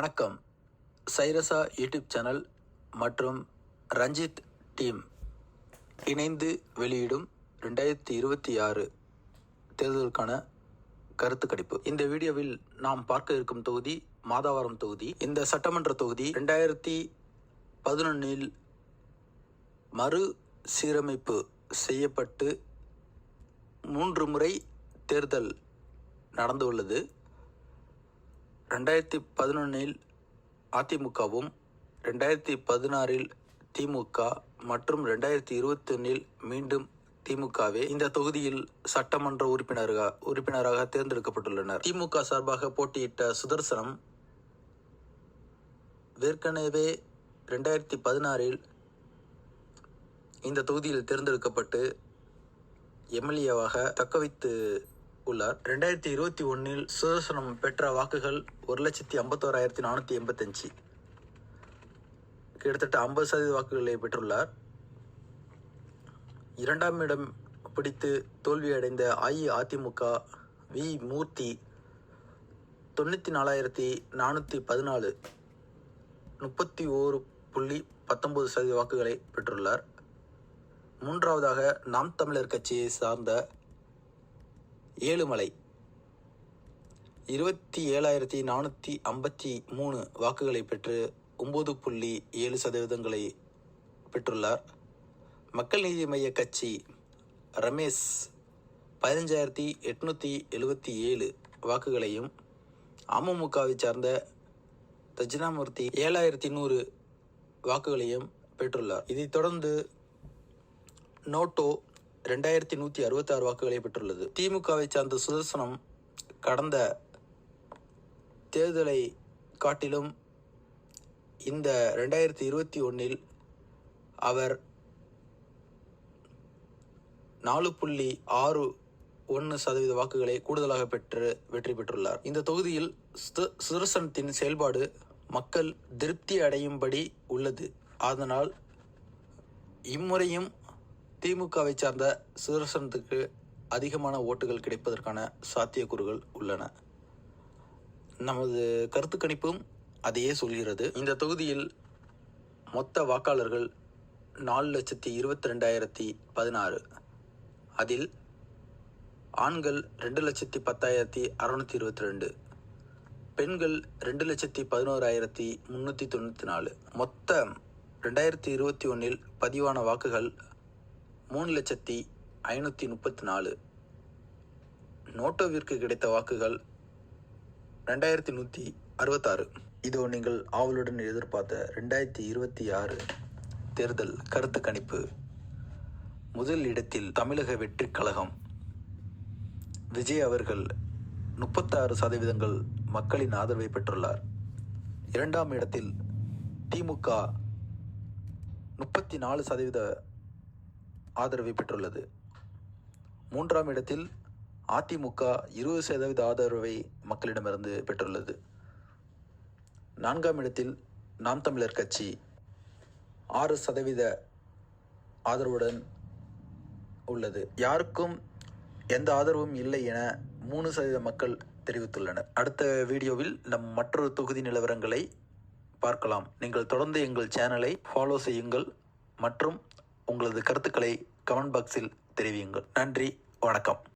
வணக்கம். சைரசா YouTube channel மற்றும் Ranjith team இணைந்து வெளியிடும் ரெண்டாயிரத்தி இருபத்தி ஆறு தேர்தலுக்கான கருத்து கணிப்பு. இந்த வீடியோவில் நாம் பார்க்க இருக்கும் தொகுதி மாதாவரம் தொகுதி. இந்த சட்டமன்ற தொகுதி ரெண்டாயிரத்தி பதினொன்னில் மறு சீரமைப்பு செய்யப்பட்டு மூன்று முறை தேர்தல் நடந்துள்ளது. ரெண்டாயிரத்தி பதினொன்றில் அதிமுகவும் ரெண்டாயிரத்தி பதினாறில் திமுக மற்றும் ரெண்டாயிரத்தி இருபத்தொன்னில் மீண்டும் திமுகவே இந்த தொகுதியில் சட்டமன்ற உறுப்பினராக உறுப்பினராக தேர்ந்தெடுக்கப்பட்டுள்ளனர். திமுக சார்பாக போட்டியிட்ட சுதர்சனம் ஏற்கனவே ரெண்டாயிரத்தி பதினாறில் இந்த தொகுதியில் தேர்ந்தெடுக்கப்பட்டு எம்எல்ஏவாக தக்கவைத்து உள்ளார் ரெண்டாயிரத்தி இருபத்தி ஒன்னில் சுதர்சனம் பெற்ற வாக்குகள் ஒரு லட்சத்தி ஐம்பத்தோராயிரத்தி நானூற்றி எண்பத்தஞ்சு. கிட்டத்தட்ட ஐம்பது சதவீத வாக்குகளை பெற்றுள்ளார். இரண்டாம் இடம் பிடித்து தோல்வியடைந்த அஇஅதிமுக வி. மூர்த்தி தொண்ணூற்றி நாலாயிரத்தி நானூற்றி பதினாலு முப்பத்தி ஓரு புள்ளி பத்தொன்பது சதவீத வாக்குகளை பெற்றுள்ளார். மூன்றாவதாக நாம் தமிழர் கட்சியை சார்ந்த ஏழுமலை இருபத்தி ஏழாயிரத்தி நானூற்றி ஐம்பத்தி மூணு வாக்குகளை பெற்று ஒம்பது புள்ளி ஏழு சதவீதங்களை பெற்றுள்ளார். மக்கள் நீதி மைய கட்சி ரமேஷ் பதினஞ்சாயிரத்தி எட்நூற்றி எழுபத்தி ஏழு வாக்குகளையும் அமமுகவை சார்ந்த தட்சிணாமூர்த்தி ஏழாயிரத்தி நூறு வாக்குகளையும் பெற்றுள்ளார். இதைத் தொடர்ந்து நோட்டோ ரெண்டாயிரத்தி நூற்றி அறுபத்தாறு வாக்குகளை பெற்றுள்ளது. திமுகவை சார்ந்த சுதர்சனம் கடந்த தேர்தலை காட்டிலும் இந்த ரெண்டாயிரத்தி இருபத்தி ஒன்றில் அவர் நாலு புள்ளி ஆறு ஒன்று சதவீத வாக்குகளை கூடுதலாக பெற்று வெற்றி பெற்றுள்ளார். இந்த தொகுதியில் சுத- சுதர்சனத்தின் செயல்பாடு மக்கள் திருப்தி அடையும்படி உள்ளது. அதனால் இம்முறையும் திமுகவை சார்ந்த சுதர்சனத்துக்கு அதிகமான ஓட்டுகள் கிடைப்பதற்கான சாத்தியக்கூறுகள் உள்ளன. நமது கருத்து கணிப்பும் அதையே சொல்கிறது. இந்த தொகுதியில் மொத்த வாக்காளர்கள் நாலு லட்சத்தி இருபத்தி ரெண்டாயிரத்தி பதினாறு. அதில் ஆண்கள் ரெண்டு லட்சத்தி பத்தாயிரத்தி அறுநூத்தி இருபத்தி ரெண்டு பெண்கள் ரெண்டு லட்சத்தி பதினோராயிரத்தி முந்நூற்றி தொண்ணூற்றி நாலு. மொத்தம் ரெண்டாயிரத்தி இருபத்தி ஒன்றில் பதிவான வாக்குகள் மூணு லட்சத்தி ஐநூற்றி முப்பத்தி நாலு. நோட்டோவிற்கு கிடைத்த வாக்குகள் ரெண்டாயிரத்தி நூற்றி அறுபத்தாறு. இதோ நீங்கள் ஆவலுடன் எதிர்பார்த்த ரெண்டாயிரத்தி இருபத்தி ஆறு தேர்தல் கருத்து கணிப்பு. முதல் இடத்தில் தமிழக வெற்றி கழகம். விஜய் அவர்கள் முப்பத்தாறு சதவீதங்கள் மக்களின் ஆதரவை பெற்றுள்ளார். இரண்டாம் இடத்தில் திமுக முப்பத்தி நாலு சதவீத ஆதரவை பெற்றுள்ளது. மூன்றாம் இடத்தில் அதிமுக இருபது சதவீத ஆதரவை மக்களிடமிருந்து பெற்றுள்ளது. நான்காம் இடத்தில் நாம் தமிழர் கட்சி ஆறு சதவீத ஆதரவுடன் உள்ளது. யாருக்கும் எந்த ஆதரவும் இல்லை என மூணு சதவீத மக்கள் தெரிவித்துள்ளனர். அடுத்த வீடியோவில் நம் மற்றொரு தொகுதி நிலவரங்களை பார்க்கலாம். நீங்கள் தொடர்ந்து எங்கள் சேனலை ஃபாலோ செய்யுங்கள் மற்றும் உங்களது கருத்துக்களை கமெண்ட் பாக்ஸில் தெரிவியுங்கள். நன்றி வணக்கம்.